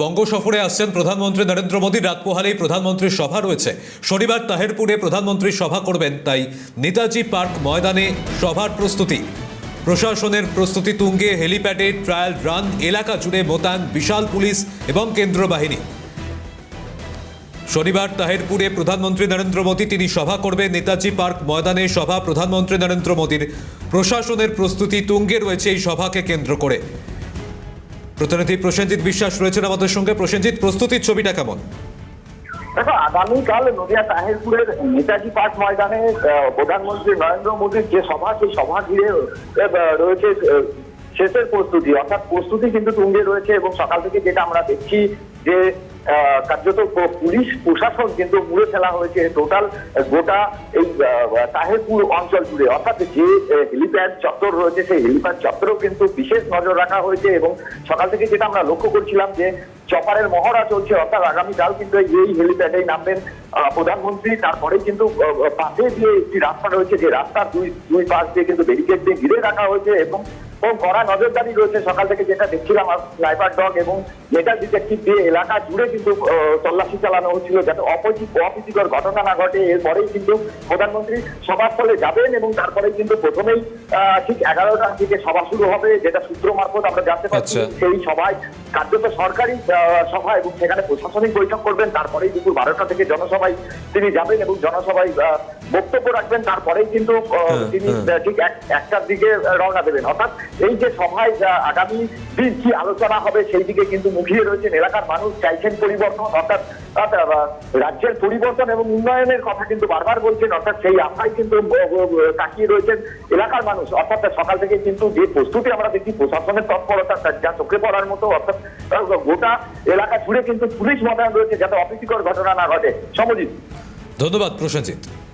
বঙ্গ সফরে আসছেন প্রধানমন্ত্রী নরেন্দ্র মোদী। রাত পোহালেই প্রধানমন্ত্রীর সভা রয়েছে। শনিবার তাহেরপুরে প্রধানমন্ত্রী সভা করবেন, তাই নেতাজি পার্ক ময়দানে সভার প্রস্তুতি। প্রশাসনের প্রস্তুতি তুঙ্গে, হেলিপ্যাডে ট্রায়াল রান, এলাকা জুড়ে মোতায়েন, বিশাল পুলিশ এবং কেন্দ্র বাহিনী। শনিবার তাহেরপুরে প্রধানমন্ত্রী নরেন্দ্র মোদী, তিনি সভা করবেন। নেতাজি পার্ক ময়দানে সভা প্রধানমন্ত্রী নরেন্দ্র মোদীর। প্রশাসনের প্রস্তুতি তুঙ্গে রয়েছে, এই সভাকে কেন্দ্র করে। প্রতিনিধি প্রসেনজিৎ বিশ্বাস রয়েছেন আমাদের সঙ্গে। প্রসেনজিৎ, প্রস্তুতির ছবিটা কেমন? দেখো, আগামীকাল নদিয়া তাহেরপুরের নেতাজি পার্ক ময়দানে প্রধানমন্ত্রী নরেন্দ্র মোদীর যে সভা, সেই সভা ঘিরে রয়েছে শেষের প্রস্তুতি। অর্থাৎ প্রস্তুতি কিন্তু তুঙ্গে রয়েছে এবং সকাল থেকে যেটা আমরা দেখছি যে কার্যত পুলিশ প্রশাসন কিন্তু মুড়ে ফেলা হয়েছে। টোটাল গোটা এই তাহেরপুর অঞ্চল জুড়ে। অর্থাৎ যে হেলিপ্যাড চত্বর রয়েছে, সেই হেলিপ্যাড চত্বরেও কিন্তু বিশেষ নজর রাখা হয়েছে এবং সকাল থেকে যেটা আমরা লক্ষ্য করছিলাম যে, চপারের মহড়া চলছে। অর্থাৎ আগামীকাল কিন্তু এই হেলিপ্যাডেই নামবেন প্রধানমন্ত্রী। তারপরেই কিন্তু পাশে দিয়ে একটি রাস্তা রয়েছে, যে রাস্তার দুই দুই পাশ দিয়ে কিন্তু ব্যারিকেড দিয়ে ঘিরে রাখা হয়েছে এবং কড়া নজরদারি রয়েছে সকাল থেকে যেটা দেখছিলাম স্নাইপার ডগ এবং মেটাল ডিটেকটিভ দিয়ে এলাকা জুড়ে কিন্তু তল্লাশি চালানো হচ্ছিল যাতে অপ্রীতিকর ঘটনা না ঘটে। এরপরেই কিন্তু প্রধানমন্ত্রী সভাস্থলে যাবেন এবং তারপরে কিন্তু প্রথমেই আহ, ঠিক এগারোটার দিকে সভা শুরু হবে যেটা সূত্র মারফত আমরা জানতে পারছি। আচ্ছা। সেই সভায় কার্যত সরকারি সভা এবং সেখানে প্রশাসনিক বৈঠক করবেন। তারপরেই দুপুর বারোটা থেকে জনসভায় তিনি যাবেন এবং জনসভায় বক্তব্য রাখবেন তারপরেই কিন্তু হ্যাঁ, তিনি হ্যাঁ। ঠিক এক- একটার দিকে রওনা দেবেন। অর্থাৎ এই যে সভায় আগামী দিন কি আলোচনা হবে সেই দিকে কিন্তু মুখিয়ে রয়েছেন এলাকার মানুষ চাইছেন পরিবর্তন অর্থাৎ রাজ্যের পরিবর্তন এবং উন্নয়নের কথা কিন্তু বারবার বলছেন অর্থাৎ সেই আশায় কিন্তু তাকিয়ে রয়েছেন এলাকার মানুষ। অর্থাৎ সকাল থেকে কিন্তু যে প্রস্তুতি আমরা দেখি প্রশাসনের তৎপরতা যা চোখে পড়ার মতো অর্থাৎ গোটা এলাকা জুড়ে কিন্তু পুলিশ মোতায়েন রয়েছে যাতে অপ্রীতিকর ঘটনা না ঘটে। সমজিৎ। ধন্যবাদ প্রসেনজিৎ।